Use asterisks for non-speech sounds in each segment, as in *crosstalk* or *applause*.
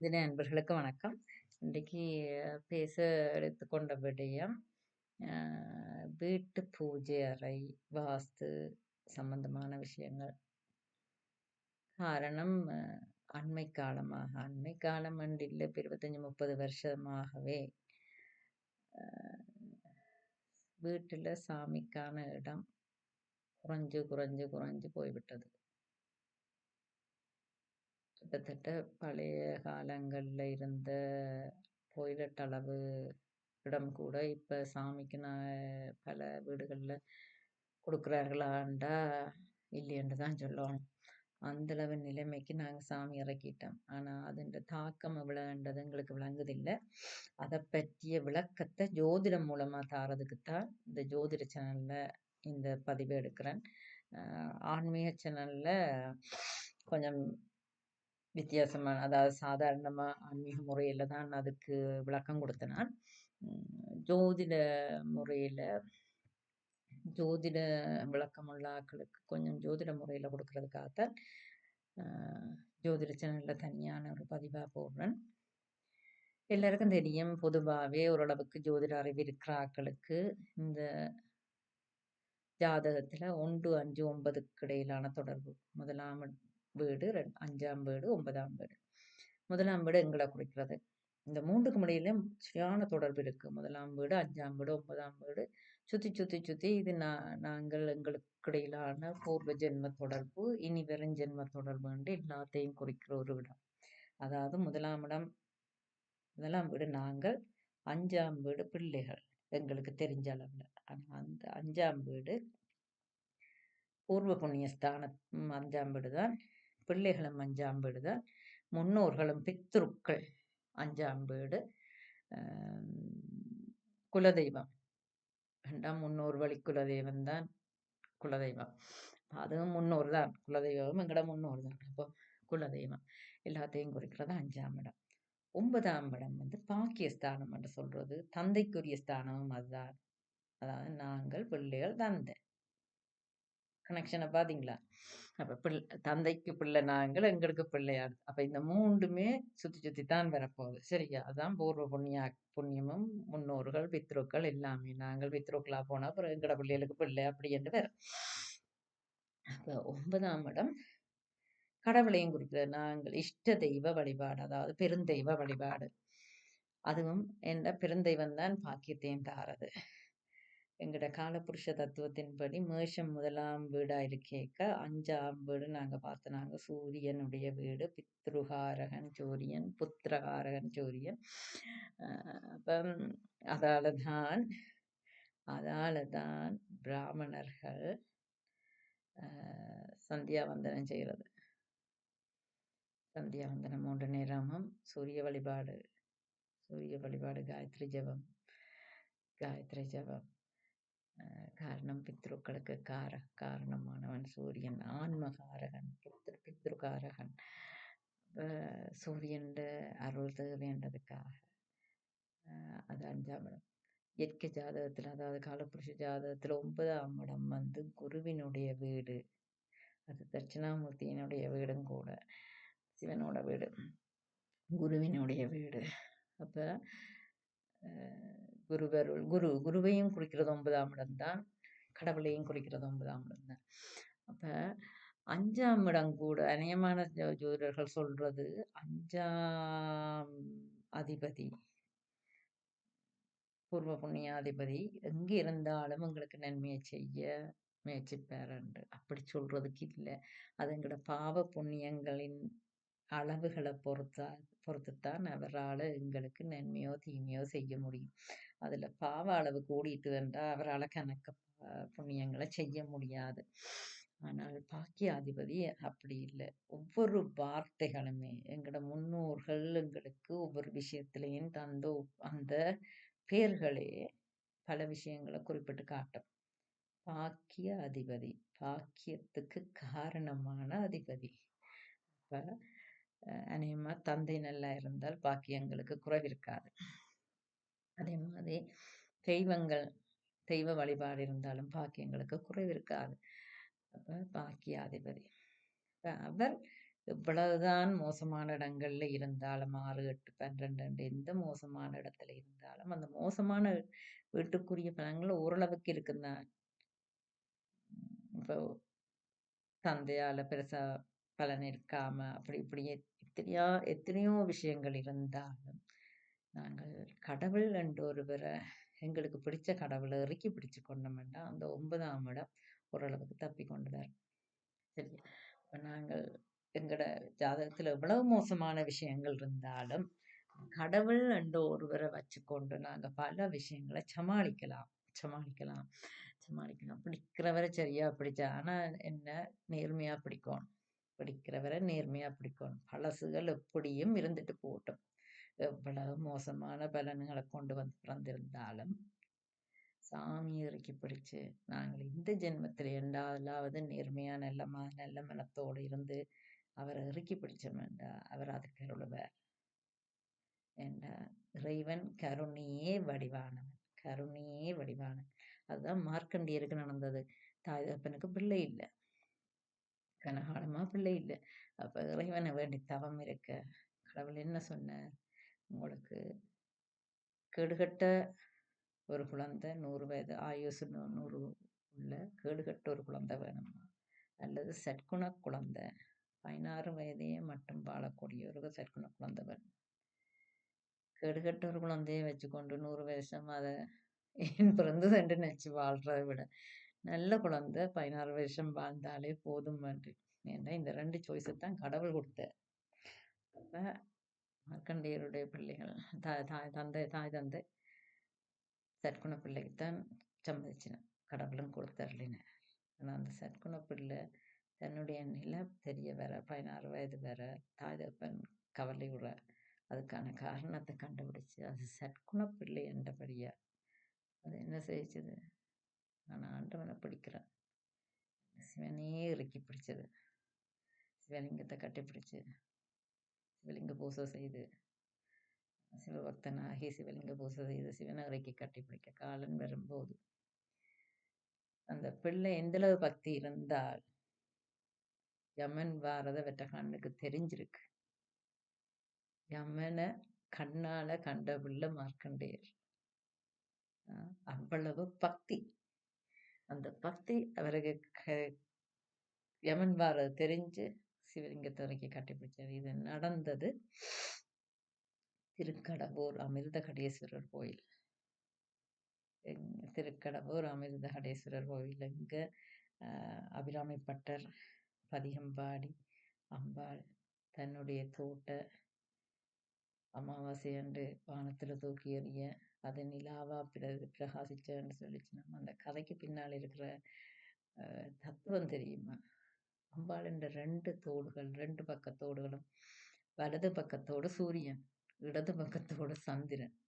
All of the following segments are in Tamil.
தின நண்பர்களுக்கு வணக்கம். இன்றைக்கு பேச எடுத்துக்கொண்ட விடயம் வீட்டு பூஜை அறை வாஸ்து சம்பந்தமான விஷயங்கள். காரணம் அண்மை காலமாக அண்மை காலம் என்று இல்லை இருபத்தஞ்சி முப்பது வருஷமாகவே. வீட்டில் சாமிக்கான இடம் குறைஞ்சு குறைஞ்சு குறைஞ்சு போய்விட்டது. கிட்டத்தட்ட பழைய காலங்களில் இருந்த டொய்லெட் அளவு இடம் கூட இப்போ சாமிக்கு நான் பல வீடுகளில் கொடுக்குறார்களாண்டா இல்லையென்று தான் சொல்லணும். அந்தளவு நிலைமைக்கு நாங்கள் சாமி இறக்கிட்டோம். ஆனால் அதுன்ற தாக்கம் எவ்வளோன்றது எங்களுக்கு விளங்குதில்லை. அதை பற்றிய விளக்கத்தை ஜோதிடம் மூலமாக தாரதுக்கு தான் இந்த ஜோதிட சேனலில் இந்த பதிவு எடுக்கிறேன். ஆன்மீக சேனலில் கொஞ்சம் வித்தியாசமான அதாவது சாதாரணமாக ஆன்மீக முறையில் தான் அதுக்கு விளக்கம் கொடுத்தேன் நான். ஜோதிட முறையில் ஜோதிட விளக்கமுள்ள ஆக்களுக்கு கொஞ்சம் ஜோதிட முறையில் கொடுக்கறதுக்காகத்தான் ஜோதிட சேனலில் தனியான ஒரு பதிவாக போடுறேன். எல்லாருக்கும் தெரியும் பொதுவாகவே ஓரளவுக்கு ஜோதிட அறிவு இருக்கிற ஆக்களுக்கு இந்த ஜாதகத்தில் ஒன்று அஞ்சு ஒன்பதுக்கு இடையிலான தொடர்பு. முதலாம் வீடு ரெண் அஞ்சாம் வீடு ஒன்பதாம் வீடு. முதலாம் வீடு எங்களை குறிக்கிறது. இந்த மூன்றுக்கும் இடையிலும் சரியான தொடர்பு இருக்கு. முதலாம் வீடு அஞ்சாம் வீடு ஒன்பதாம் வீடு. சுத்தி சுத்தி சுத்தி இது நான் நாங்கள் எங்களுக்கு இடையிலான பூர்வ ஜென்ம தொடர்பு இனி வெறும் ஜென்ம தொடர்பு என்று எல்லாத்தையும் குறிக்கிற ஒரு இடம். அதாவது முதலாம் இடம் முதலாம் வீடு நாங்கள் அஞ்சாம் வீடு பிள்ளைகள் எங்களுக்கு தெரிஞ்ச அளவில். ஆனால் அந்த அஞ்சாம் வீடு பூர்வ புண்ணிய ஸ்தானம் அஞ்சாம் வீடு தான் பிள்ளைகளும் அஞ்சாம் வீடு தான். முன்னோர்களும் பித்ருக்கள் அஞ்சாம் வீடு. குலதெய்வம். ரெண்டாம் முன்னோர் வழி குலதெய்வம் தான் குலதெய்வம். அதுவும் முன்னோர் தான். குலதெய்வம் எங்கட முன்னோர் தான். அப்போ குலதெய்வம். எல்லாத்தையும் குறிக்கிறது அஞ்சாம் இடம். ஒன்பதாம் இடம் வந்து பாக்கியஸ்தானம் என்று சொல்றது. தந்தைக்குரிய ஸ்தானமும் அதுதான். அதாவது நாங்கள் பிள்ளைகள் தந்தை. கனெக்ஷனை பார்த்தீங்களா அப்போ பிள்ளை தந்தைக்கு பிள்ளை நாங்கள் எங்களுக்கு பிள்ளையார். அப்போ இந்த மூன்றுமே சுற்றி சுற்றி தான் வரப்போகுது. சரியா? அதான் பூர்வ புண்ணியா புண்ணியமும் முன்னோர்கள் பித்ருக்கள் எல்லாமே. நாங்கள் பித்ருக்களாக போனால் அப்புறம் எங்களோட பிள்ளைகளுக்கு பிள்ளை அப்படி என்று வேற. அப்போ ஒன்பதாம் இடம் கடவுளையும் குறிக்கிற நாங்கள் இஷ்ட தெய்வ வழிபாடு அதாவது பெருந்தெய்வ வழிபாடு. அதுவும் என்ன? பெருந்தெய்வம் தான் பாக்கியத்தையும் தாரது. எங்களோட காலபுருஷ தத்துவத்தின்படி மேஷம் முதலாம் வீடாக இருக்கேக்க அஞ்சாம் வீடு நாங்கள் பார்த்தனாங்க சூரியனுடைய வீடு பித்ருகாரகன் சூரியன் புத்திரகாரகன் சூரியன். அப்போ அதால் அதால தான் அதால் தான் பிராமணர்கள் சந்தியா சந்தியாவந்தனம் செய்கிறது சந்தியாவந்தனம் மூன்று நேரமும் சூரிய வழிபாடு சூரிய வழிபாடு காயத்ரி ஜெபம் காயத்ரி ஜெபம். காரணம் பித்ருக்களுக்கு கார காரணமானவன் சூரியன் ஆன்மகாரகன் பித்ரு பித்ருகாரகன். ஆஹ் சூரியன் அருள் தேவைன்றதுக்காக. ஆஹ் அது அஞ்சாம் இடம். இயற்கை ஜாதகத்தில் அதாவது காலப்புருஷ ஜாதகத்தில் ஒன்பதாம் இடம் வந்து குருவினுடைய வீடு. அது தட்சிணாமூர்த்தியினுடைய வீடும் கூட. சிவனோட வீடு. குருவினுடைய வீடு. அப்போ குருவருள் குரு குருவையும் குறிக்கிறது ஒன்பதாம் இடம் தான். கடவுளையும் குறிக்கிறது ஒன்பதாம் இடம் தான். அப்ப அஞ்சாம் இடம் கூட அநேகமான ஜோதிடர்கள் சொல்றது அஞ்சாம் அதிபதி. பூர்வ புண்ணியாதிபதி. எங்கே இருந்தாலும் எங்களுக்கு நன்மையை செய்ய முயற்சிப்பாரன்று அப்படி சொல்றதுக்கு இல்லை. அது எங்களோட பாவ புண்ணியங்களின் அளவுகளை பொறுத்தா பொறுத்துத்தான் அவரால் எங்களுக்கு நன்மையோ தீமையோ செய்ய முடியும். அதில் பாவ அளவு கூடிட்டு என்றால் அவரால் கணக்க புண்ணியங்களை செய்ய முடியாது. ஆனால் பாக்கியாதிபதி அப்படி இல்லை. ஒவ்வொரு வார்த்தைகளுமே எங்களோட முன்னோர்கள் எங்களுக்கு ஒவ்வொரு விஷயத்திலையும் தந்த அந்த பேர்களே பல விஷயங்களை குறிப்பிட்டு காட்டும். பாக்கிய அதிபதி பாக்கியத்துக்கு காரணமான அதிபதி. இப்போ அநேகமாக தந்தை நல்லா இருந்தால் பாக்கியங்களுக்கு குறைவிருக்காது. அதே மாதிரி தெய்வங்கள் தெய்வ வழிபாடு இருந்தாலும் பாக்கியங்களுக்கு குறைவிருக்காது அப்போ பாக்கியாதிபதி. அவர் எவ்வளவுதான் மோசமான இடங்கள்ல இருந்தாலும் ஆறு எட்டு பன்னிரெண்டு எந்த மோசமான இடத்துல இருந்தாலும் அந்த மோசமான வீட்டுக்குரிய பலன்கள் ஓரளவுக்கு இருக்குந்தான் இப்போ தந்தையால பெருசா பலன் இருக்காம அப்படி இப்படி எத்தனையோ எத்தனையோ விஷயங்கள் இருந்தாலும் நாங்கள் கடவுள் என்ற ஒருவரை எங்களுக்கு பிடிச்ச கடவுளை இறுக்கி பிடிச்சு கொண்டோம்னா அந்த ஒன்பதாம் இடம் ஓரளவுக்கு தப்பி கொண்டு வரும் சரி இப்போ நாங்கள் எங்களோட ஜாதகத்துல எவ்வளவு மோசமான விஷயங்கள் இருந்தாலும் கடவுள் என்ற ஒருவரை வச்சுக்கொண்டு நாங்க பல விஷயங்களை சமாளிக்கலாம் சமாளிக்கலாம் சமாளிக்கலாம். பிடிக்கிறவரை சரியா பிடிச்சா ஆனா என்ன நேர்மையா பிடிக்கணும் பிடிக்கிறவரை நேர்மையா பிடிக்கணும் பழசுகள் எப்படியும் இருந்துட்டு போகட்டும். எவ்வளவு மோசமான பலன்களை கொண்டு வந்து பிறந்திருந்தாலும் சாமி இறக்கி பிடிச்சு நாங்கள் இந்த ஜென்மத்தில் என்றாவது நேர்மையா நல்ல ம நல்ல மனத்தோடு இருந்து அவரை இறுக்கி பிடிச்சோம்டா அவர் அதுக்கு அருளுவார் ஏண்டா இறைவன் கருணையே வடிவானவன் கருணையே வடிவானவன். அதுதான் மார்க்கண்டியருக்கு நடந்தது. தாய் தப்பனுக்கு பிள்ளை இல்லை. கனகாலமா பிள்ளை இல்லை. அப்ப இறைவனை வேண்டி தவம் இருக்க கடவுள் என்ன சொன்னார்? உங்களுக்கு கேடுகட்ட ஒரு குழந்தை நூறு வயது ஆயுசு நூறு உள்ள கேடுகட்ட ஒரு குழந்தை வேணுமா அல்லது சற்குண குழந்தை பதினாறு வயதையே மட்டும் வாழக்கூடிய ஒரு சற்குண குழந்தை வேணும். கேடுகட்ட ஒரு குழந்தையை வச்சுக்கொண்டு நூறு வருஷம் அதை ஏன் பிறந்தது நினச்சி நினைச்சு வாழ்றதை விட நல்ல குழந்தை பதினாறு வருஷம் வாழ்ந்தாலே போதும் என்று. ஏன்னா இந்த ரெண்டு சாய்ஸை தான் கடவுள் கொடுத்தார். மார்க்கண்டேயருடைய பிள்ளைகள் தாய் தாய் தந்தை தாய் தந்தை சற்குண பிள்ளைக்குத்தான் சம்மதிச்சினேன் கடவுளும் கொடுத்தருளினேன் ஆனால் அந்த சற்குண பிள்ளை தன்னுடைய நிலை தெரிய வர பதினாறு வயது வர தாய் தப்பன் கவலை விட அதுக்கான காரணத்தை கண்டுபிடிச்சு அது சற்குண பிள்ளை என்றபடியா அது என்ன செய்யிச்சது? நான் ஆண்டவனை பிடிக்கிறேன். சிவனையே இறுக்கி பிடிச்சது. சிவலிங்கத்தை கட்டி பிடிச்சு சிவலிங்க பூசை செய்து சிவபக்தனாகி சிவலிங்க பூசை செய்து சிவநகரைக்கு கட்டிப்பிடிக்க கட்டி பிடிக்க காலன் வரும்போது அந்த பிள்ளை எந்தளவு பக்தி இருந்தால் யமன் வாரத வெற்ற கண்ணுக்கு தெரிஞ்சிருக்கு. யமனை கண்ணால கண்ட பிள்ளை மார்க்கண்டேர் அவ்வளவு பக்தி. அந்த பக்தி அவருக்கு யமன் வாரது தெரிஞ்சு சிவலிங்கத்தை கட்டிப்பிடிச்சார் இது நடந்தது. திருக்கடவூர் அமிர்தகடேஸ்வரர் கோயில். எங்க- அமிர்த அமிர்தகடேஸ்வரர் கோயில் இங்க ஆஹ் அபிராமி பட்டர் பதிகம்பாடி அம்பாள் தன்னுடைய தோட்ட அமாவாசை அன்று வானத்தில் தூக்கி எறிய அது நிலாவா பிர பிரகாசிச்சன்னு சொல்லிச்சு. நம்ம அந்த கதைக்கு பின்னால் இருக்கிற தத்துவம் தெரியுமா? அம்பாளின்ற ரெண்டு தோடுகள் ரெண்டு பக்கத்தோடுகளும் வலது பக்கத்தோடு சூரியன் இடது பக்கத்தோடு சந்திரன்.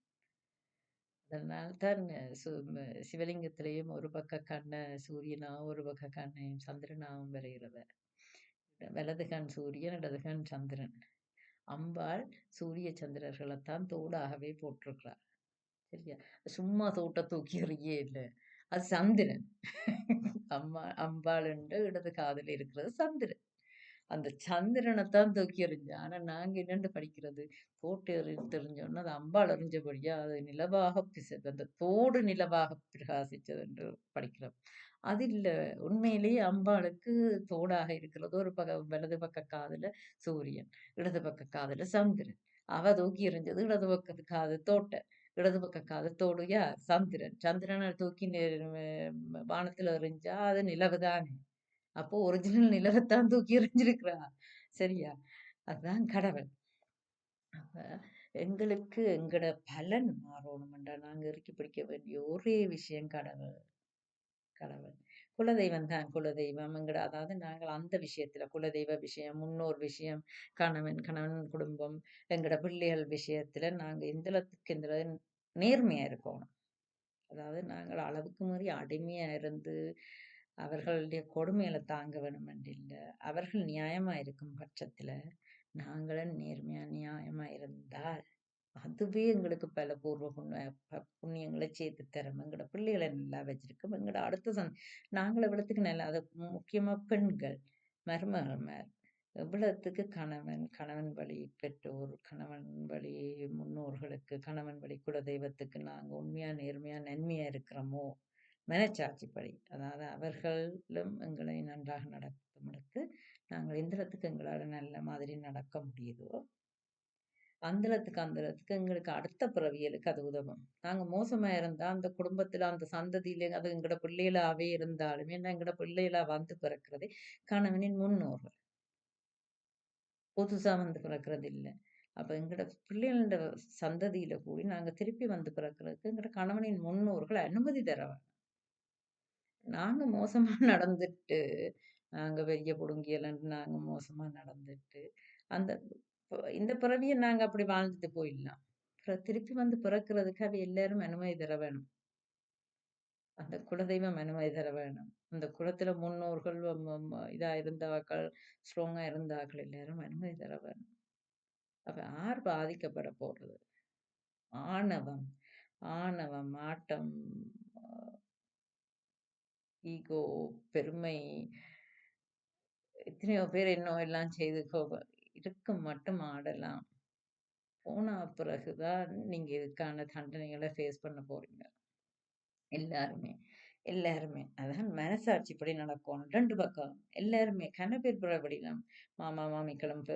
அதனால்தான் சு- சிவலிங்கத்திலையும் ஒரு பக்க கண்ணை சூரியனாகவும் ஒரு பக்க கண்ணையும் சந்திரனாகவும் வரைகிறது வலது கண் சூரியன் இடது கண் சந்திரன். அம்பாள் சூரிய சந்திரர்களைத்தான் தோடாகவே போட்டிருக்கிறார் சரியா? சும்மா தோட்ட தூக்கி எறியே இல்லை. அது சந்திரன். அம்மா அம்பாளுன்ற இடது காதுல இருக்கிறது சந்திரன். அந்த சந்திரனைத்தான் தூக்கி எறிஞ்சா. ஆனா நாங்க என்னென்று படிக்கிறது? தோட்டு எறி தெரிஞ்சோன்னா அது அம்பாள் எறிஞ்சபடியா அது நிலவாக பிச அந்த தோடு நிலவாக பிரகாசிச்சது என்று படிக்கிறோம். அது இல்லை. உண்மையிலேயே அம்பாளுக்கு தோடாக இருக்கிறது. ஒரு பக்க வலது பக்க காதில் சூரியன் இடது பக்க காதில் சந்திரன். அவ தூக்கி எறிஞ்சது இடது பக்கத்து காது தோட்ட. இடது பக்க காது சந்திரன். சந்திரனை தூக்கி வானத்துல எறிஞ்சா அது நிலவுதானே? அப்போ ஒரிஜினல் நிலவைத்தான் தூக்கி எறிஞ்சிருக்கிறா. சரியா? அதுதான் கடவுள். அப்ப எங்களுக்கு எங்கட பலன் மாறணும்ன்றா நாங்க இறுக்கி பிடிக்க வேண்டிய ஒரே விஷயம் கடவுள். கடவுள். குலதெய்வம் தான் குலதெய்வம் எங்கட அதாவது நாங்கள் அந்த விஷயத்தில் குலதெய்வ விஷயம் முன்னோர் விஷயம் கணவன் கணவன் குடும்பம் எங்கட பிள்ளைகள் விஷயத்தில் நாங்கள் இந்தளத்துக்கு இந்த நேர்மையாக இருக்கணும். அதாவது நாங்கள் அளவுக்கு மாதிரி அடிமையாக இருந்து அவர்களுடைய கொடுமையில தாங்க வேணும் இல்லை. அவர்கள் நியாயமாக இருக்கும் பட்சத்தில் நாங்களும் நேர்மையாக நியாயமாக இருந்தால் அதுவே எங்களுக்கு பல பூர்வ புண்ணிய ப- புண்ணியங்களை சேர்த்து தரும். எங்களோட பிள்ளைகளை நல்லா வச்சிருக்கோம். எங்களோட அடுத்த சந் நாங்கள் இவ்வளத்துக்கு நல்லா அது முக்கியமாக பெண்கள் மருமகள் எவ்வளத்துக்கு கணவன், கணவன் வழி பெற்றோர், கணவன் வழி முன்னோர்களுக்கு, கணவன் வழி குலதெய்வத்துக்கு நாங்கள் உண்மையாக நேர்மையாக நன்மையாக இருக்கிறோமோ, மனச்சாட்சிப்படி. அதாவது அவர்களும் எங்களை நன்றாக நடத்தும் நாங்கள் எந்திரத்துக்கு எங்களால் நல்ல மாதிரி நடக்க முடியுதோ, அந்தளத்துக்கு அந்தளத்துக்கு எங்களுக்கு அடுத்த பிறவியலுக்கு அது உதவும். நாங்கள் மோசமாக இருந்தால் அந்த குடும்பத்தில் அந்த சந்ததியில் அது எங்களோட பிள்ளைகளாகவே இருந்தாலுமே, நான் எங்களோட பிள்ளைகளாக வந்து பிறக்கிறதே கணவனின் முன்னோர்கள். புதுசாக வந்து பிறக்கிறது இல்லை அப்போ எங்களோட பிள்ளைகளோட சந்ததியில் கூடி நாங்கள் திருப்பி வந்து பிறக்கிறதுக்கு எங்களோட கணவனின் முன்னோர்கள் அனுமதி தரவாங்க நாங்கள் மோசமாக *laughs* நடந்துட்டு, நாங்கள் பெரிய பிடுங்கியலன்ட்டு நாங்கள் மோசமாக நடந்துட்டு, அந்த இந்த பிறவியை நாங்க அப்படி வாழ்ந்துட்டு போயிடலாம். அப்புறம் திருப்பி வந்து பிறக்கிறதுக்கு அது எல்லாரும் அனுமதி தர வேணும். அந்த குலதெய்வம் அனுமதி தர வேணும். அந்த குலத்துல முன்னோர்கள் இதா இருந்தாக்கள், ஸ்ட்ராங்கா இருந்தாக்கள் எல்லாரும் அனுமதி தர வேணும். அப்ப யார் பாதிக்கப்பட போறது? ஆணவம், ஆணவம், ஆட்டம், ஈகோ, பெருமை எத்தனையோ பேர் இன்னும் எல்லாம் செய்து இருக்க மட்டும் ஆடலாம். போன பிறகுதான் நீங்க இதுக்கான தண்டனைகளை ஃபேஸ் பண்ண போறீங்க. எல்லாருமே, எல்லாருமே. அதான் மனசாட்சிப்படி நடக்கும் ரெண்டு பக்கம். எல்லாருமே கன பேர் பிறபடிலாம். மாமா, மாமிக்களும் பி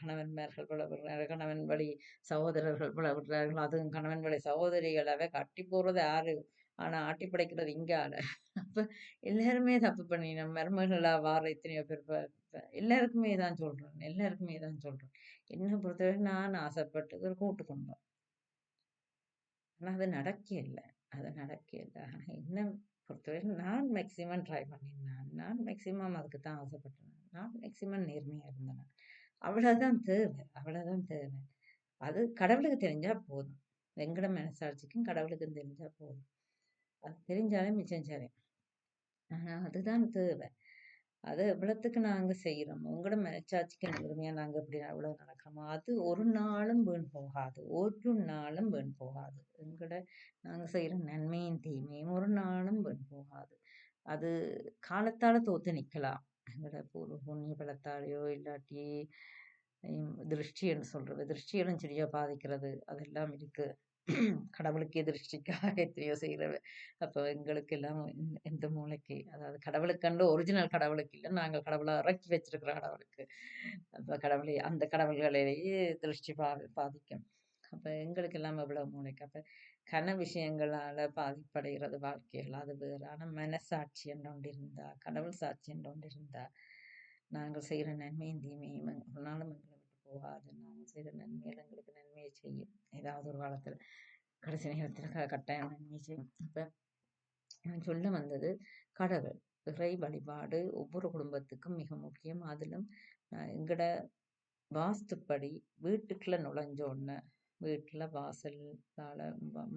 கணவன்மார்கள் பிளவுறார்கள். கணவன் வழி சகோதரர்கள் பிளவுறார்கள். அதுவும் கணவன் வழி சகோதரிகளவே கட்டி போறது யாரு? ஆனால் ஆட்டி படைக்கிறது ஆடை அப்போ எல்லாருமே தப்பு பண்ணினோம். மருமகளா வார எத்தனையோ பேர் எல்லாருக்குமே தான் சொல்கிறேன் எல்லாருக்குமே தான் சொல்கிறேன் என்ன பொறுத்தவரை நான் ஆசைப்பட்டு ஒரு கூட்டு குடும்பம். ஆனால் அது நடக்கல. அது நடக்கலை ஆனால் என்ன பொறுத்தவரை நான் மேக்ஸிமம் ட்ரை பண்ணியிருந்தேன் நான் மேக்ஸிமம் அதுக்கு தான் ஆசைப்பட்டேன். நான் மேக்ஸிமம் நேர்மையாக இருந்தேன். அவ்வளோதான் தேவை. அவ்வளோதான் தேவை. அது கடவுளுக்கு தெரிஞ்சால் போதும். எங்கட மனசாட்சிக்கும் கடவுளுக்கும் தெரிஞ்சால் போதும். அது தெரிஞ்சாலே மிச்சம் சரி. அதுதான் தேவை. அது எவ்வளோத்துக்கு நாங்கள் செய்கிறோம் உங்களோட மனச்சாட்சிக்கு உரிமையாக நாங்கள் இப்படி அவ்வளோ நடக்கிறோமோ, அது ஒரு நாளும் வீண் போகாது. ஒரு நாளும் வீண் போகாது. எங்களோட நாங்கள் செய்கிற நன்மையும், தீமையும் ஒரு நாளும் வீண் போகாது. அது காலத்தால் தோற்று நிற்கலாம் எங்களோட பூர்வ புண்ணிய பலத்தாலேயோ இல்லாட்டி திருஷ்டி என்று சொல்கிறது திருஷ்டியெல்லாம் சரியா பாதிக்கிறது. அதெல்லாம் இருக்குது கடவுளுக்கே திருஷ்டிக்காக *laughs* எத்தனையோ செய்கிற அப்போ எங்களுக்கு எல்லாம் எந்த மூளைக்கு அதாவது கடவுளுக்கண்டு ஒரிஜினல் கடவுளுக்கு இல்லை நாங்கள் கடவுளை இறக்கி வச்சிருக்கிற கடவுளுக்கு. அப்போ கடவுளை அந்த கடவுள்களையே திருஷ்டி பா பாதிக்கும். அப்போ எங்களுக்கெல்லாம் எவ்வளோ மூளைக்கு. அப்போ கன விஷயங்களால் பாதிப்படைகிறது வாழ்க்கைகள். அது வேறு ஆனால் மனசாட்சி என்று ஒன்று இருந்தால் கடவுள் சாட்சி என்று ஒன்று இருந்தால் நாங்கள் செய்கிற நன்மையும், தீமையும் ஒரு நாளும் எங்கள போகாது. நாம் செய்த நன்மைகள் எங்களுக்கு நன்மையை செய்யும். ஏதாவது ஒரு காலத்தில் கடைசி நேரத்தில் கட்டாயம் நன்மை செய்யும். அப்ப நான் சொல்ல வந்தது கடவுள். இறை வழிபாடு ஒவ்வொரு குடும்பத்துக்கும் மிக முக்கியம். அதிலும் எங்களோட வாஸ்துப்படி வீட்டுக்குள்ள நுழைஞ்ச உடனே, வீட்ல வாசலால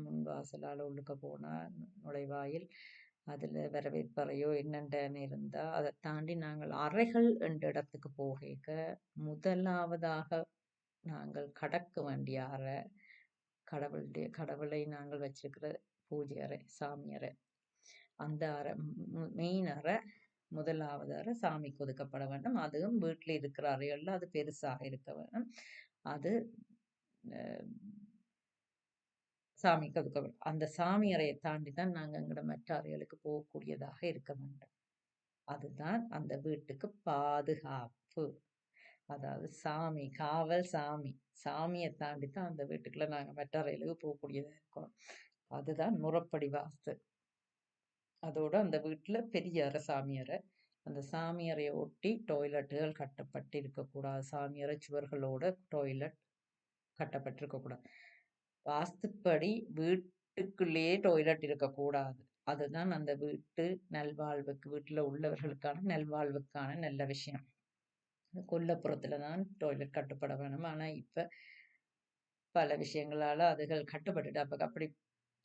முன் வாசலால் உள்ளுக்க போனால் நுழைவாயில், அதில் வரவேற்பறையோ என்னென்ன இருந்தால் அதை தாண்டி நாங்கள் அறைகள் என்ற இடத்துக்கு போகைக்க, முதலாவதாக நாங்கள் கடக்க வேண்டிய அறை, கடவுளுடைய கடவுளை நாங்கள் வச்சிருக்கிற பூஜை அறை, சாமி அறை. அந்த அறை மெயின் அறை, முதலாவது அறை சாமிக்கு ஒதுக்கப்பட வேண்டும். அதுவும் வீட்டில் இருக்கிற அறைகளில் அது பெருசாக இருக்க வேண்டும் அது சாமிக்கு அதுக்கப்புறம் அந்த சாமி அறையை தாண்டி தான் நாங்கள் எங்களோட மற்ற அறைகளுக்கு போகக்கூடியதாக இருக்க வேண்டும். அதுதான் அந்த வீட்டுக்கு பாதுகாப்பு. அதாவது சாமி, காவல் சாமி. சாமியை தாண்டி தான் அந்த வீட்டுக்குள்ள நாங்கள் மற்ற அறைகளுக்கு போகக்கூடியதாக இருக்கோம் அதுதான் முறப்படி வாஸ்து. அதோட அந்த வீட்டில் பெரிய அறை அந்த சாமி ஒட்டி டாய்லெட்டுகள் கட்டப்பட்டு இருக்கக்கூடாது. சாமியறை சுவர்களோட டாய்லெட் கட்டப்பட்டிருக்கக்கூடாது. வாஸ்துப்படி வீட்டுக்குள்ளேயே டாய்லெட் இருக்கக்கூடாது. அதுதான் அந்த வீட்டு நல்வாழ்வுக்கு வீட்டில் உள்ளவர்களுக்கான நல்வாழ்வுக்கான நல்ல விஷயம். கொல்லப்புறத்தில் தான் டாய்லெட் கட்டுப்பட வேணும். ஆனா இப்ப பல விஷயங்களால அதுகள் கட்டுப்பட்டுட்டு அப்போ அப்படி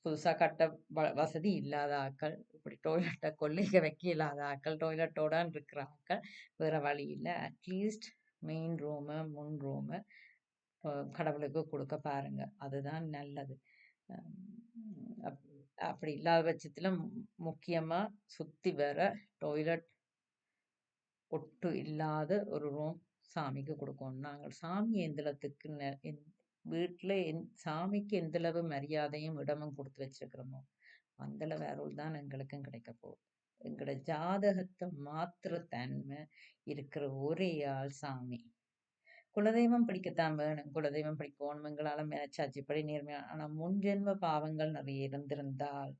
புதுசா கட்ட வ வசதி இல்லாத ஆட்கள், இப்படி டாய்லெட்ட கொல்லைக்க வைக்க இல்லாத ஆக்கள் டாய்லெட்டோட இருக்கிற ஆட்கள், வேற வழி இல்லை அட்லீஸ்ட் மெயின் ரூமு, முன் ரூமு கடவுளுக்கு கொடுக்க பாருங்க. அதுதான் நல்லது. அப் அப்படி இல்லாத பட்சத்தில் முக்கியமாக சுற்றி வர டாய்லெட் ஒட்டு இல்லாத ஒரு ரூம் சாமிக்கு கொடுக்கணும் நாங்கள் சாமி எந்தளத்துக்கு வீட்டில் எந் சாமிக்கு எந்தளவு மரியாதையும் இடமும் கொடுத்து வச்சிருக்கிறோமோ அந்தளவு அருள் தான் எங்களுக்கும் கிடைக்க போகுது எங்களோட ஜாதகத்தை மாத்திர தன்மை இருக்கிற ஒரே ஆள் சாமி குலதெய்வம் பிடிக்கத்தான் வேணும். குலதெய்வம் பிடிக்கணும் எங்களால் மேச்சாச்சிப்படி நேர்மையான ஆனால் முன்ஜென்ம பாவங்கள் நிறைய இருந்திருந்தால்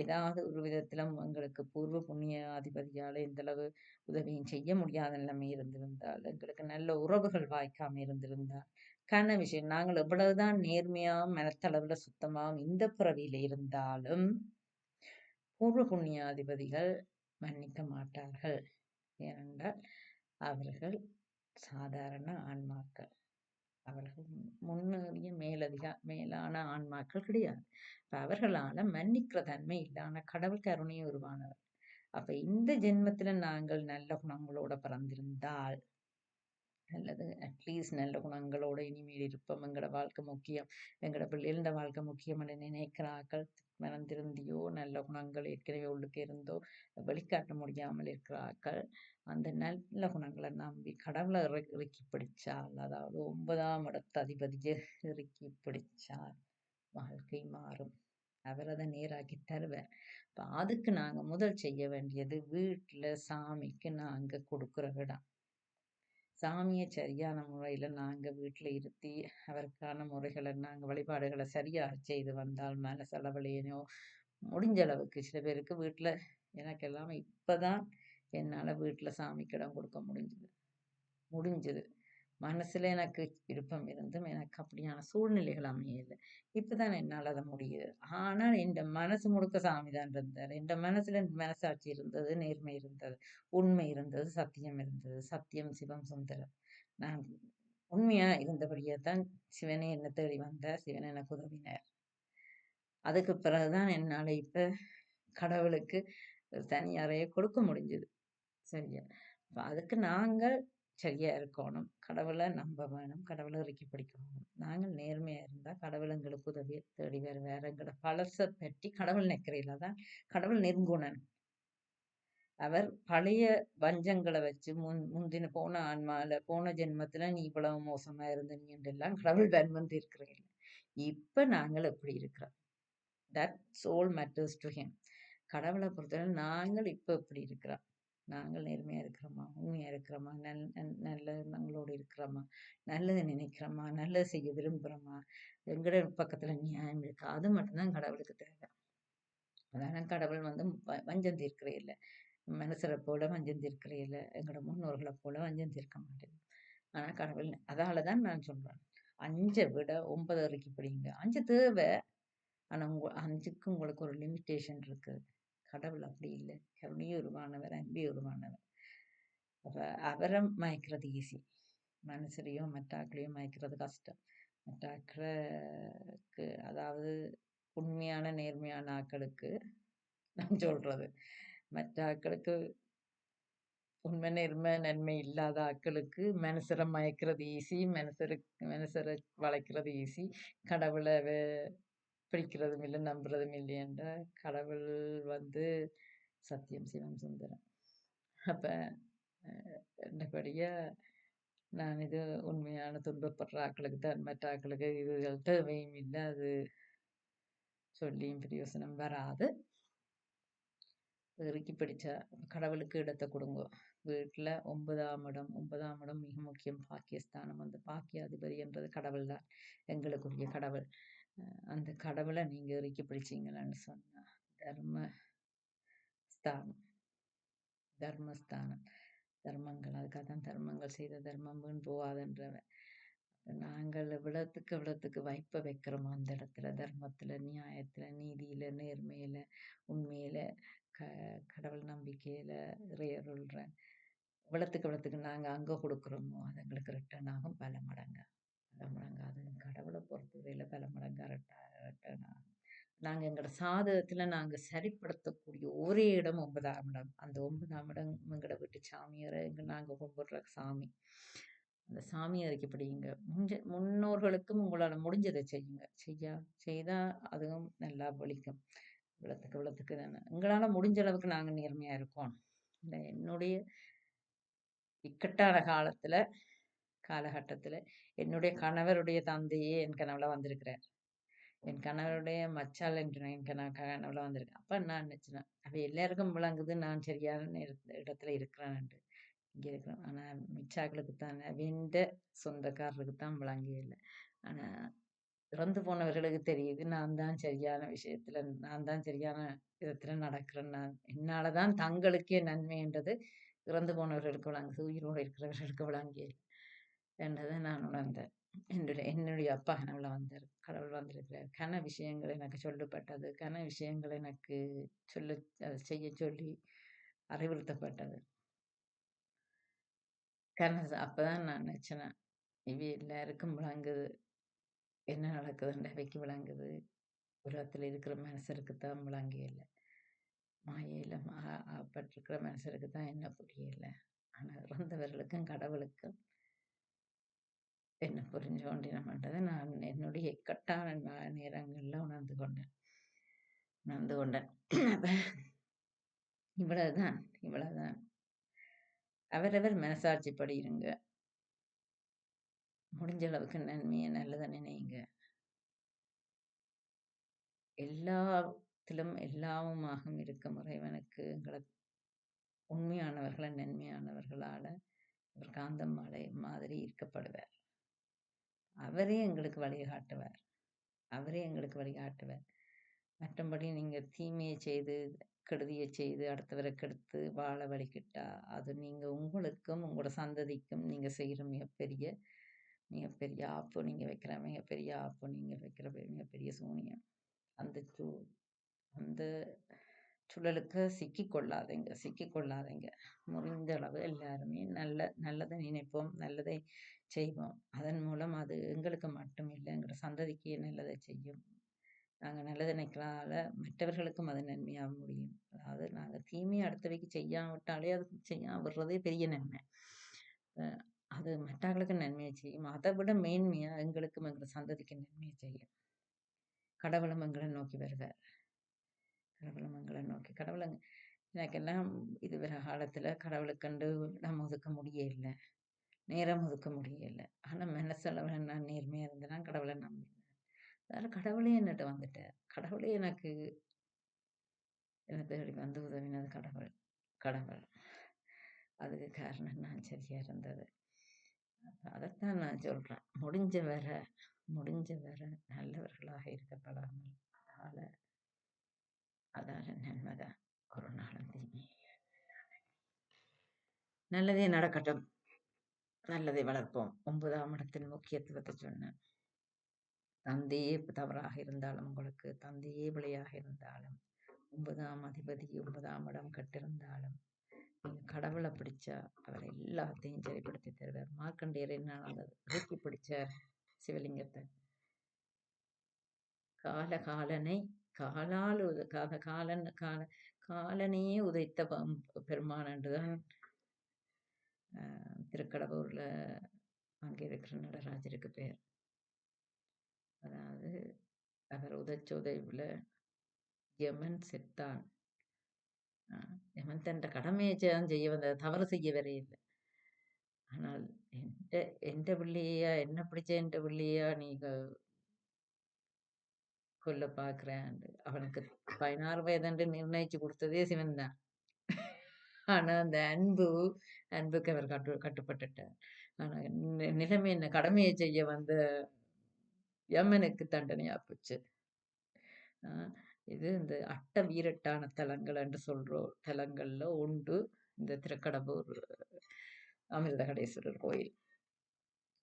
ஏதாவது ஒரு விதத்திலும் எங்களுக்கு பூர்வ புண்ணிய அதிபதியால் எந்தளவு உதவியும் செய்ய முடியாத நிலைமை இருந்திருந்தால் எங்களுக்கு நல்ல உறவுகள் வாய்க்காமல் இருந்திருந்தால் கன விஷயம். நாங்கள் எவ்வளவுதான் நேர்மையாக மனத்தளவில் சுத்தமாகவும் இந்த பிறவியில் இருந்தாலும் பூர்வ புண்ணியாதிபதிகள் மன்னிக்க மாட்டார்கள். ஏனென்றால் அவர்கள் சாதாரண ஆன்மாக்கள். அவர்கள் முன்னேறிய மேலதிக மேலான ஆன்மாக்கள் கிடையாது. அப்ப அவர்களால மன்னிக்கிற தன்மை இல்லாம கடவுள் கருணை உருவானவர். அப்ப இந்த ஜென்மத்துல நாங்கள் நல்ல குணங்களோட பிறந்திருந்தால் நல்லது அட்லீஸ்ட் நல்ல குணங்களோட இனிமேல் இருப்போம். எங்களோட வாழ்க்கை முக்கியம் எங்களோட பிள்ளைகளோட வாழ்க்கை முக்கியம் என்று நினைக்கிறார்கள். மறந்திருந்தியோ நல்ல குணங்கள் ஏற்கனவே உள்ளுக்கு இருந்தோ வெளிக்காட்ட முடியாமல் இருக்கிறார்கள். அந்த நல்ல குணங்களை நம்பி கடவுளை இறுக்கி பிடிச்சால் அதாவது ஒன்பதாம் இடத்து அதிபதியை இறுக்கி பிடிச்சால் வாழ்க்கை மாறும். அவர் அதை நேராக்கி தருவார். இப்போ அதுக்கு நாங்கள் முதல் செய்ய வேண்டியது வீட்டில் சாமிக்கு நாங்கள் கொடுக்குற இடம். சாமியை சரியான முறையில் நாங்கள் வீட்டில் இருத்தி அவருக்கான முறைகளை நாங்கள் வழிபாடுகளை சரியாக செய்து வந்தால் மனசளவுலேயோ முடிஞ்ச அளவுக்கு சில பேருக்கு வீட்டில் எனக்கு எல்லாமே இப்போ தான் என்னால் வீட்டில் சாமிக்கு இடம் கொடுக்க முடிஞ்சுது. முடிஞ்சுது. மனசில் எனக்கு விருப்பம் இருந்தும் எனக்கு அப்படியான சூழ்நிலைகள் அமையலை. இப்போ தான் என்னால் அதை முடியுது. ஆனால் என் மனசு முழுக்க சாமி தான் இருந்தார். என் மனசில் மனசாட்சி இருந்தது நேர்மை இருந்தது உண்மை இருந்தது சத்தியம் இருந்தது. சத்தியம் சிவம் சுந்தரம். நான் உண்மையாக இருந்தபடியே தான் சிவனே என்னை தேடி வந்தார். சிவன் எனக்கு உதவினார். அதுக்கு பிறகுதான் என்னால் இப்போ கடவுளுக்கு தனி அறையை கொடுக்க முடிஞ்சுது. சரியா. அதுக்கு நாங்கள் சரியா இருக்கணும். கடவுளை நம்ப வேணும். கடவுளை இறுக்கி பிடிக்கணும். நாங்கள் நேர்மையா இருந்தா கடவுள் எங்களுக்கு உதவி தேடி வேறு வேற எங்களை பழசை பற்றி கடவுள் நிற்கிறையில தான் கடவுள் நிர்குணன். அவர் பழைய வஞ்சங்களை வச்சு முன் முந்தின போன ஆன்மால போன ஜென்மத்துல நீ இவ்வளவு மோசமா இருந்த நீ என்றெல்லாம் கடவுள் வந்து இருக்கிறீங்க இப்ப நாங்கள் எப்படி இருக்கிறோம். That soul matters to him கடவுளை பொறுத்தவரை நாங்கள் இப்போ எப்படி இருக்கிறோம். நாங்கள் நேர்மையாக இருக்கிறோமா? உண்மையாக இருக்கிறோமா? நல் நல்ல எண்ணங்களோடு இருக்கிறோமா? நல்லது நினைக்கிறோமா? நல்லது செய்ய விரும்புகிறோமா எங்கட பக்கத்தில் நியாயம் இருக்கா? அது மட்டும்தான் கடவுளுக்கு தேவை. அதனால் கடவுள் வந்து வஞ்சம் தீர்க்கிறே இல்லை. மனுஷரை போல வஞ்சம் தீர்க்கிறே இல்லை. எங்களோட முன்னோர்களை போல வஞ்சம் தீர்க்க மாட்டேன் ஆனால் கடவுள் அதால தான் நான் சொல்கிறேன் அஞ்சை விட ஒன்பது வரைக்கும் படிங்க. அஞ்சு தேவை. ஆனால் உங்க அஞ்சுக்கு உங்களுக்கு ஒரு லிமிட்டேஷன் இருக்குது கடவுள் அப்படி இல்லை. கருணையுருவானவர் அன்பியுருவானவர் அப்போ அவரை மயக்கிறது ஈஸி மனுஷரையோ மற்றாக்களையோ மயக்கிறது கஷ்டம். மற்றாக்களுக்கு அதாவது உண்மையான நேர்மையான ஆக்களுக்கு நான் சொல்கிறது மற்றாக்களுக்கு உண்மை நேர்மை நன்மை இல்லாத ஆக்களுக்கு மனுஷரை மயக்கிறது ஈஸி மனுஷருக்கு மனுஷரை வளைக்கிறது ஈஸி கடவுளை பிடிக்கிறதும் இல்லை நம்புறதும் இல்லை என்ற கடவுள் வந்து சத்தியம் சிவம் சுந்தரம். அப்போ என்னபடியாக நான் இது உண்மையான துன்பப்படுற ஆக்களுக்கு தான் மற்ற ஆக்களுக்கு இதுகள் தேவையும் இல்லை அது சொல்லியும் பிரயோசனம் வராது. இறுக்கி பிடிச்சா கடவுளுக்கு இடத்தை கொடுங்க. வீட்டில் ஒன்பதாம் இடம் ஒன்பதாம் இடம் மிக முக்கியம் பாக்கியஸ்தானம். அந்த பாக்கியாதிபதி என்றது கடவுள் தான் எங்களுக்குரிய கடவுள். அந்த கடவுளை நீங்கள் இறுக்கி பிடிச்சிங்களான்னு சொன்னால் தர்ம ஸ்தானம். தர்மஸ்தானம். தர்மங்கள். அதுக்காக தான் தர்மங்கள் செய்த தர்மம் வீண் போகாதுன்றவன். நாங்கள் எவ்வளோத்துக்கு எவ்வளோத்துக்கு வைப்ப வைக்கிறோமோ அந்த இடத்துல? தர்மத்தில் நியாயத்தில் நீதியில் நேர்மையில் உண்மையில் க கடவுள் நம்பிக்கையில் இறையருள்ற இவ்வளோத்துக்கு இவ்வளோத்துக்கு நாங்கள் அங்கே கொடுக்குறோமோ அது எங்களுக்கு ரிட்டர்ன் ஆகும் பல மடங்கு. பல மடங்கு அது கடவுளை பொறுத்தவரையில் பல மடங்கு நாங்கள் எங்களோட சாதகத்தில் நாங்கள் சரிப்படுத்தக்கூடிய ஒரே இடம் ஒன்பதாம் இடம். அந்த ஒன்பதாம் இடம் எங்களோட வீட்டு சாமியாரை எங்கள் நாங்கள் கும்பிடுற சாமி. அந்த சாமியாருக்கு இப்படிங்க முஞ்ச முன்னோர்களுக்கும் உங்களால் முடிஞ்சதை செய்யுங்க. செய்யா செய்தால் அதுவும் நல்லா வலிக்கும் இவ்வளோத்துக்கு இவ்வளோத்துக்கு தானே. எங்களால் முடிஞ்ச அளவுக்கு நாங்கள் நேர்மையாக இருக்கோம். இல்லை என்னுடைய இக்கட்டான காலத்தில் காலகட்டத்தில். என்னுடைய கணவருடைய தந்தையே என் கனவுல வந்திருக்கிறார். என் கணவருடைய மச்சால் என்று என் கன கனவுல வந்திருக்கேன் அப்போ நான் நினச்சினேன் அப்போ எல்லாருக்கும் விளங்குது நான் சரியான இடத்துல இருக்கிறேன்ட்டு. இங்கே இருக்கிறேன் ஆனால் மிச்சாக்களுக்கு தான் அவன்ற சொந்தக்காரருக்கு தான் விளங்கவே இல்லை. ஆனால் இறந்து போனவர்களுக்கு தெரியுது நான் தான் சரியான விஷயத்துல நான் தான் சரியான விதத்துல நடக்கிறேன். நான் என்னாலதான் தங்களுக்கே நன்மைன்றது இறந்து போனவர்களுக்கு விளங்குது உயிரோடு இருக்கிறவர்களுக்கு விளங்கியது. என்றதை நான் உணர்ந்தேன். என்னுடைய என்னுடைய அப்பா கனவுல வந்தார் கடவுள் வந்திருக்கிறார். கன விஷயங்கள் எனக்கு சொல்லப்பட்டது. கன விஷயங்கள் எனக்கு சொல்ல அதை செய்ய சொல்லி அறிவுறுத்தப்பட்டது. கன அப்போதான் நான் நினச்சினேன் இவ எல்லாருக்கும் விளங்குது. என்ன நடக்குதுன்ற வைக்க விளங்குது. உலகத்தில் இருக்கிற மனுஷருக்கு தான் விளங்கியல மாயையில் மா பட்டிருக்கிற மனுஷருக்கு தான் என்ன புரியல. ஆனால் இறந்தவர்களுக்கும் கடவுளுக்கும் என்ன புரிஞ்சு கொண்டினோம்ன்றதை நான் என்னுடைய இக்கட்டான நேரங்களில் உணர்ந்து கொண்டேன். உணர்ந்து கொண்டேன். அப்ப இவ்வளவுதான் இவ்வளவுதான். அவரவர் மனசாட்சிப்படி இருங்க. முடிஞ்ச அளவுக்கு நன்மையை நல்லதை நினைங்க. எல்லாத்திலும் எல்லாமுமாக இருக்கும் இறைவனுக்கு எங்களை உண்மையானவர்களை நன்மையானவர்களால் அவர் காந்தம் மாதிரி ஈர்க்கப்படுவார். அவரே எங்களுக்கு வழிகாட்டுவார். அவரே எங்களுக்கு வழிகாட்டுவார். மற்றபடி நீங்கள் தீமையை செய்து கெடுதியை செய்து அடுத்தவரை கெடுத்து வாழ வழிக்கிட்டா அது நீங்கள் உங்களுக்கும் உங்களோட சந்ததிக்கும் நீங்கள் செய்கிற மிகப்பெரிய மிகப்பெரிய ஆப்பு நீங்கள் வைக்கிற மிகப்பெரிய ஆப்பு நீங்கள் வைக்கிற மிகப்பெரிய சூனியம். அந்த சூ அந்த சுழலுக்கு சிக்கிக்கொள்ளாதீங்க சிக்கிக்கொள்ளாதீங்க. கொள்ளாதீங்க முடிந்த அளவு எல்லாருமே நல்ல நல்லதை நினைப்போம். நல்லதை செய்வோம். அதன் மூலம் அது எங்களுக்கு மட்டும் இல்லை எங்களோட சந்ததிக்கு நல்லதை செய்யும். நாங்கள் நல்லது நினைக்கலால மற்றவர்களுக்கும் அது நன்மையாக முடியும். அதாவது நாங்கள் தீமையை அடுத்தவைக்கு செய்யாவிட்டாலே அது செய்யாம விடுறதே பெரிய நன்மை. அது மற்றவர்களுக்கு நன்மையை செய்யும். அதை விட மேன்மையாக எங்களுக்கும் எங்களோட சந்ததிக்கு நன்மையை செய்யும். கடவுளும் எங்களை நோக்கி வருவார். கடவுளும் எங்களை நோக்கி கடவுளை எனக்கெல்லாம் இது வர காலத்துல கடவுளுக்கண்டு நம்ம ஒதுக்க முடியல நேரம் ஒதுக்க முடியலை. ஆனால் மனசளவுல நான் நேர்மையாக இருந்தேன்னா கடவுளை நம்பினேன். அதனால் கடவுளே என்னட்ட வந்துட்டார் கடவுளே எனக்கு எனக்கு தேடி வந்து உதவினது கடவுள் கடவுள். அதுக்கு காரணம் நான் சரியாக இருந்தது. அதைத்தான் நான் சொல்கிறேன் முடிஞ்ச வர முடிஞ்ச வர நல்லவர்களாக இருக்கப்படாமல் அதனால் அதால நன்மைதான். ஒரு நாளும் தீமை நல்லதே நடக்கட்டும். நல்லதை வளர்ப்போம். ஒன்பதாம் இடத்தின் முக்கியத்துவத்தை சொன்னேன். தந்தையே தவறாக இருந்தாலும் உங்களுக்கு தந்தையே விளையாக இருந்தாலும் ஒன்பதாம் அதிபதி ஒன்பதாம் இடம் கட்டிருந்தாலும் கடவுளை பிடிச்சா அவர் எல்லாத்தையும் சரிப்படுத்தி தருவார். மார்க்கண்டேர் என்ன நடந்தது இறுக்கி பிடிச்சார் சிவலிங்கத்தை. கால காலனை காலால் கால காலன் கால காலனையே உதைத்த பெருமான் என்றுதான் திருக்கடவுரில் அங்கே இருக்கிற நடராஜருக்கு பெயர் அதாவது அவர் உதச்சோதைவில் யமன் செத்தான். யமன் தன் கடமையை தான் செய்ய வந்த தவறு செய்ய வர இல்லை. ஆனால் எந்த எந்த பிள்ளையா என்ன பிடிச்ச எந்த பிள்ளையா நீங்கள் கொல்ல பார்க்குறேன் அவனுக்கு பதினாறு வயதுன்னு நிர்ணயிச்சு கொடுத்ததே சிவன் தான். ஆனா அந்த அன்பு அன்புக்கு அவர் கட்டு கட்டுப்பட்டுட்டார். ஆனா நி- நிலைமை என்ன? கடமையை செய்ய வந்த யமனுக்கு தண்டனையா போச்சு. ஆஹ் இது இந்த அட்ட வீரட்டான தலங்கள் என்று சொல்றோம் தலங்கள்ல உண்டு இந்த திருக்கடம்பூர் அமிர்தகடேஸ்வரர் கோயில்.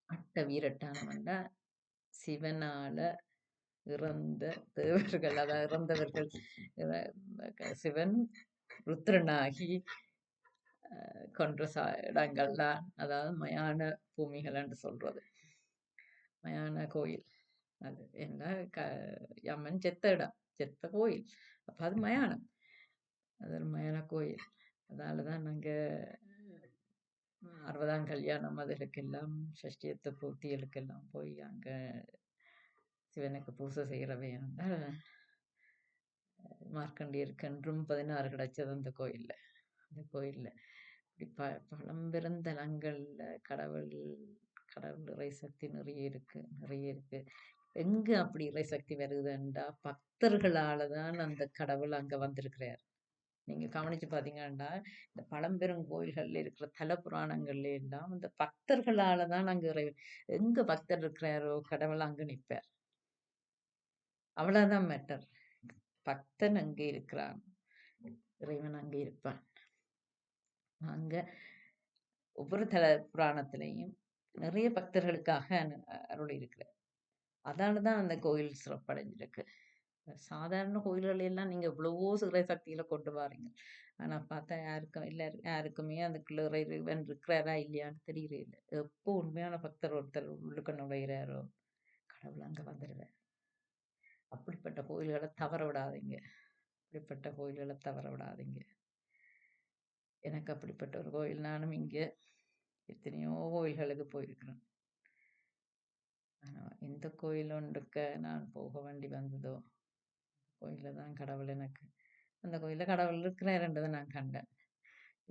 அட்ட வீரட்டானம்னா சிவனால இறந்த தேவர்கள் அதாவது இறந்தவர்கள் சிவன் ருத்ரனாகி கொன்ற சா இடங்கள் தான் அதாவது மயான பூமிகள் என்று சொல்றது. மயான கோயில். அது என்ன? க யம்மன் செத்த இடம் செத்த கோயில். அப்போ அது மயானம். அது ஒரு மயான கோயில். அதனால தான் நாங்கள் அறுபதாம் கல்யாணம் அதுகளுக்கெல்லாம் சஷ்டியத்தை பூர்த்திகளுக்கெல்லாம் போய் அங்கே சிவனுக்கு பூசை செய்கிறவை என்றால் மார்க்கண்டியருக்கு என்றும் பதினாறு கிடைச்சது அந்த கோயிலில். அந்த கோயிலில். ப பழம்பெருந்தலங்கள்ல கடவுள் கடவுள் இறைசக்தி நிறைய இருக்கு நிறைய இருக்கு. எங்க அப்படி இறைசக்தி வருதுண்டா பக்தர்களால தான் அந்த கடவுள் அங்க வந்திருக்கிறார். நீங்க கவனிச்சு பாத்தீங்கன்னா இந்த பழம்பெரும் கோயில்கள்ல இருக்கிற தல புராணங்கள்ல எல்லாம் இந்த பக்தர்களால தான் அங்க இறை எங்க பக்தர் இருக்கிறாரோ கடவுள் அங்க நிற்பார். அவ்வளவுதான் மேட்டர் பக்தன் அங்கே இருக்கிறான். இறைவன் அங்கே இருப்பான். அங்கே ஒவ்வொரு தல புராணத்திலையும் நிறைய பக்தர்களுக்காக அனு- அருள் இருக்கிறார் அதனால தான் அந்த கோயில் சிறப்படைஞ்சிருக்கு. சாதாரண கோயில்கள் எல்லாம் நீங்க எவ்வளவோ சிறை சக்தியில் கொண்டு வாரீங்க. ஆனால் பார்த்தா யாருக்கும் இல்லை யாருக்குமே அதுக்குள்ள இறைவன் இருக்கிறாரா இல்லையான்னு தெரியவே இல்லை. எப்போ உண்மையான பக்தர் ஒருத்தர் உள்ளுக்க நுழையிறாரோ கடவுள் அங்கே வந்துடுவார் அப்படிப்பட்ட கோயில்களை தவற விடாதீங்க. அப்படிப்பட்ட கோயில்களை தவற விடாதீங்க. எனக்கு அப்படிப்பட்ட ஒரு கோயில். நானும் இங்கே எத்தனையோ கோயில்களுக்கு போயிருக்கிறேன். ஆனால் எந்த கோயில் ஒன்றுக்க நான் போக வேண்டி வந்ததோ கோயிலில் தான் கடவுள் எனக்கு. அந்த கோயிலில் கடவுள் இருக்கிறாருன்றதை நான் கண்டேன்.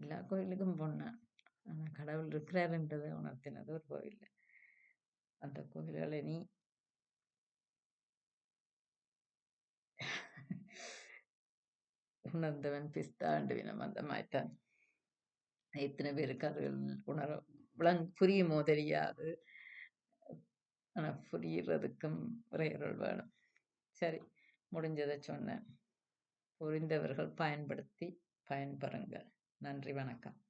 எல்லா கோயிலுக்கும் போனேன். ஆனால் கடவுள் இருக்கிறாருன்றதை உணர்த்தினது ஒரு கோயில். அந்த கோயில்களை நீ உணர்ந்தவன் பிஸ்தாண்டு வினம் அந்த மாதிரிதான் எத்தனை பேருக்கு அது உணர விளங் புரியுமோ தெரியாது. ஆனால் புரியுறதுக்கும் இறையருள் வேணும். சரி முடிஞ்சதை சொன்னேன். புரிந்தவர்கள் பயன்படுத்தி பயன்பெறுங்கள். நன்றி வணக்கம்.